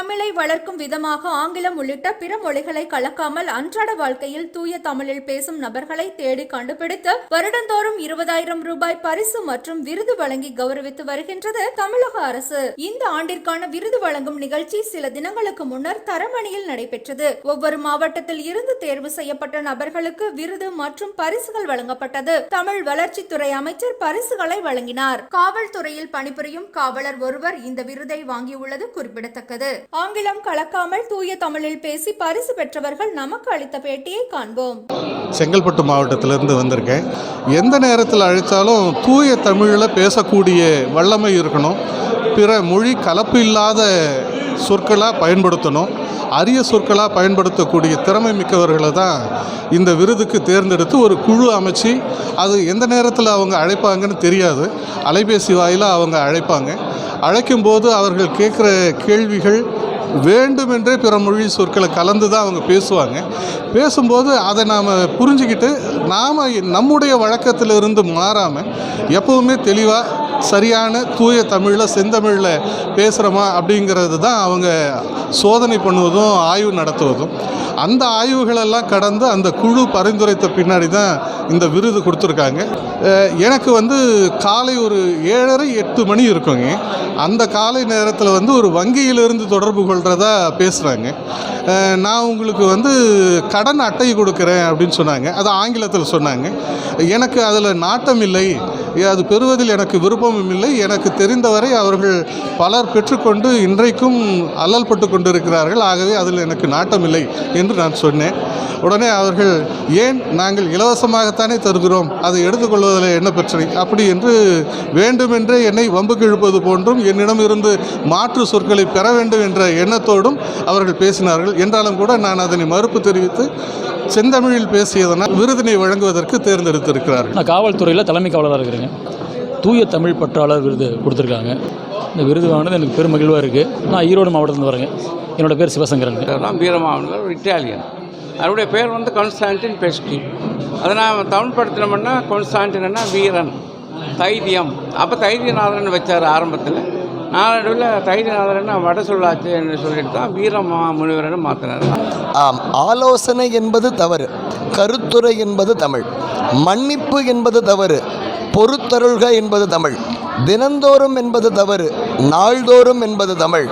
தமிழை வளர்க்கும் விதமாக ஆங்கிலம் உள்ளிட்ட பிற மொழிகளை கலக்காமல் அன்றாட வாழ்க்கையில் தூய தமிழில் பேசும் நபர்களை தேடி கண்டுபிடித்து வருடந்தோறும் இருபதாயிரம் ரூபாய் பரிசு மற்றும் விருது வழங்கி கௌரவித்து வருகின்றது தமிழக அரசு. இந்த ஆண்டிற்கான விருது வழங்கும் நிகழ்ச்சி சில தினங்களுக்கு முன்னர் தரமணியில் நடைபெற்றது. ஒவ்வொரு மாவட்டத்தில் இருந்து தேர்வு செய்யப்பட்ட நபர்களுக்கு விருது மற்றும் பரிசுகள் வழங்கப்பட்டது. தமிழ் வளர்ச்சித்துறை அமைச்சர் பரிசுகளை வழங்கினார். காவல்துறையில் பணிபுரியும் காவலர் ஒருவர் இந்த விருதை வாங்கியுள்ளது குறிப்பிடத்தக்கது. ஆங்கிலம் கலக்காமல் தூய தமிழில் பேசி பரிசு பெற்றவர்கள் நமக்கு அளித்த பேட்டியை காண்போம். செங்கல்பட்டு மாவட்டத்திலேருந்து வந்திருக்கேன். எந்த நேரத்தில் அழைத்தாலும் தூய தமிழில் பேசக்கூடிய வல்லமை இருக்கணும். பிற மொழி கலப்பு இல்லாத சொற்களாக பயன்படுத்தணும். அரிய சொற்களாக பயன்படுத்தக்கூடிய திறமை மிக்கவர்களை தான் இந்த விருதுக்கு தேர்ந்தெடுத்து ஒரு குழு அமைச்சு அது எந்த நேரத்தில் அவங்க அழைப்பாங்கன்னு தெரியாது. அலைபேசி வாயிலாக அவங்க அழைப்பாங்க. அழைக்கும்போது அவர்கள் கேட்குற கேள்விகள் வேண்டுமென்றே பிற மொழி சொற்களை கலந்து தான் அவங்க பேசுவாங்க. பேசும்போது அதை நாம் புரிஞ்சுக்கிட்டு நாம் நம்முடைய வழக்கத்திலிருந்து மாறாமல் எப்பவுமே தெளிவாக சரியான தூய தமிழில் செந்தமிழில் பேசுகிறோமா அப்படிங்கிறது தான் அவங்க சோதனை பண்ணுவதும் ஆய்வு நடத்துவதும். அந்த ஆய்வுகளெல்லாம் கடந்து அந்த குழு பரிந்துரைத்த பின்னாடி தான் இந்த விருது கொடுத்துருக்காங்க. எனக்கு வந்து காலை ஒரு ஏழரை எட்டு மணி இருக்குங்க. அந்த காலை நேரத்தில் வந்து ஒரு வங்கியிலிருந்து தொடர்பு கொள்கிறதா பேசுகிறாங்க நான் உங்களுக்கு வந்து கடன் அட்டை கொடுக்குறேன் அப்படின்னு சொன்னாங்க. அது ஆங்கிலத்தில் சொன்னாங்க. எனக்கு அதில் நாட்டம் இல்லை. அது பெறுவதில் எனக்கு விருப்பமும் இல்லை. எனக்கு தெரிந்தவரை அவர்கள் பலர் பெற்றுக்கொண்டு இன்றைக்கும் அல்லல்பட்டு கொண்டிருக்கிறார்கள். ஆகவே அதில் எனக்கு நாட்டம் இல்லை என்று நான் சொன்னேன். உடனே அவர்கள் ஏன் நாங்கள் இலவசமாகத்தானே தருகிறோம்? அதை எடுத்துக்கொள்வதில் என்ன பிரச்சனை? அப்படி என்று வேண்டுமென்றே என்னை வம்புக்கு இழுப்பது போன்றும் என்னிடம் இருந்து மாற்று சொற்களை பெற வேண்டும் என்ற எண்ணத்தோடும் அவர்கள் பேசினார்கள். என்றாலும் கூட நான் அதனை மறுப்பு தெரிவித்து செந்தமிழில் பேசியதனால் விருதினை வழங்குவதற்கு தேர்ந்தெடுத்திருக்கிறார்கள். நான் காவல்துறையில் தலைமை காவலராக இருக்கிறேங்க. தூய தமிழ் பற்றாளர் விருது கொடுத்துருக்காங்க. இந்த விருது வாங்கினது எனக்கு பெரும் மகிழ்வாக இருக்குது நான் ஈரோடு மாவட்டத்துலேருந்து வரேங்க. என்னோட பேர் சிவசங்கரன். தான் வீரமாவன்கள் ஒரு இட்டாலியன். அவருடைய பேர் வந்து கான்ஸ்டான்டின் பெஸ்டி அதை நான் தமிழ் படுத்தினோம்னா கான்ஸ்டான்டின்னா வீரன். தைரியம் அப்போ தைரியநாதன் வச்சார் ஆரம்பத்தில். நாளடைவில் தைரியநாதன் வட சொல்லாச்சு என்று சொல்லிட்டு தான் வீரமா முனிவரன் மாற்றினார் ஆம் ஆலோசனை என்பது தவறு கருத்துரை என்பது தமிழ் மன்னிப்பு என்பது தவறு பொறுத்தருள்க என்பது தமிழ் தினந்தோறும் என்பது தவறு நாள்தோறும் என்பது தமிழ்.